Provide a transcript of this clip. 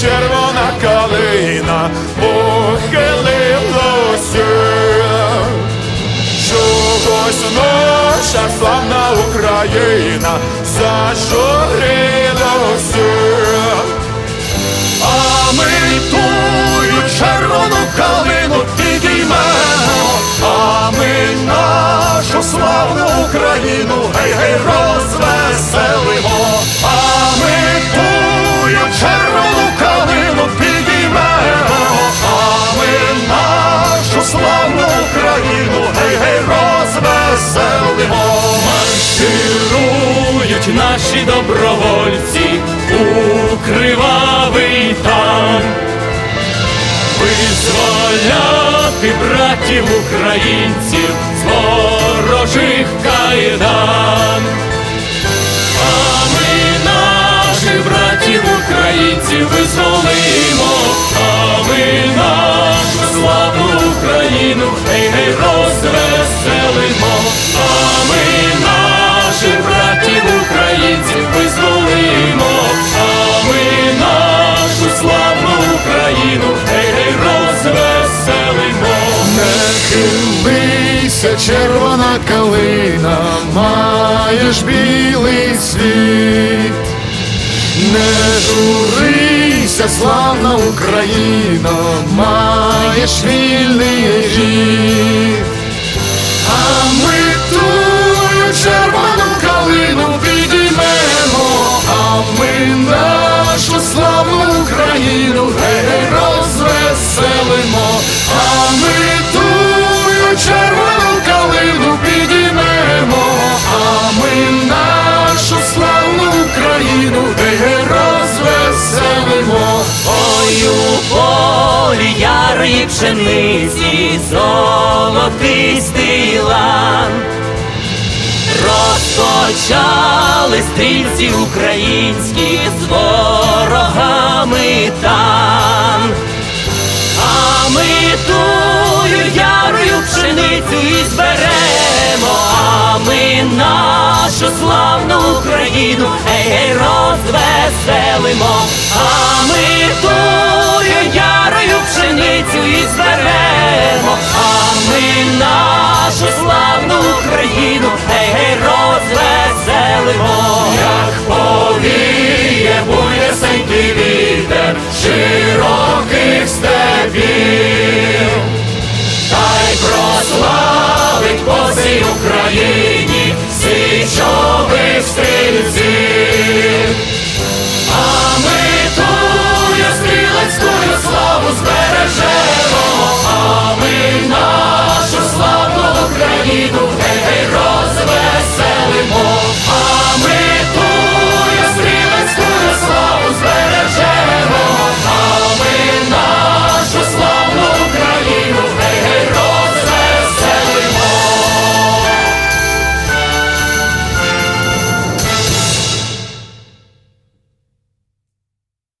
червона калина похилилося. Чогось наша славна Україна зажурилася. А ми тую червону калину підіймемо, а ми нашу славну Україну гей-гей розвеселимо, наші добровольці у кривавий там, визволяти братів українців з ворожих кайдан. А ми наших братів українців визволимо, маєш білий світ. Не журися, славна Україна, маєш вільний рід. А ми тую червону калину підіймемо, а ми нашу славну Україну пшениці золотистий лан. Розпочали стрільці українські з ворогами там А ми тую ярою пшеницю і зберемо, а ми нашу славну Україну ей розвеселимо, а зберемо, а ми нашу славну Україну гей, ей розвеселимо.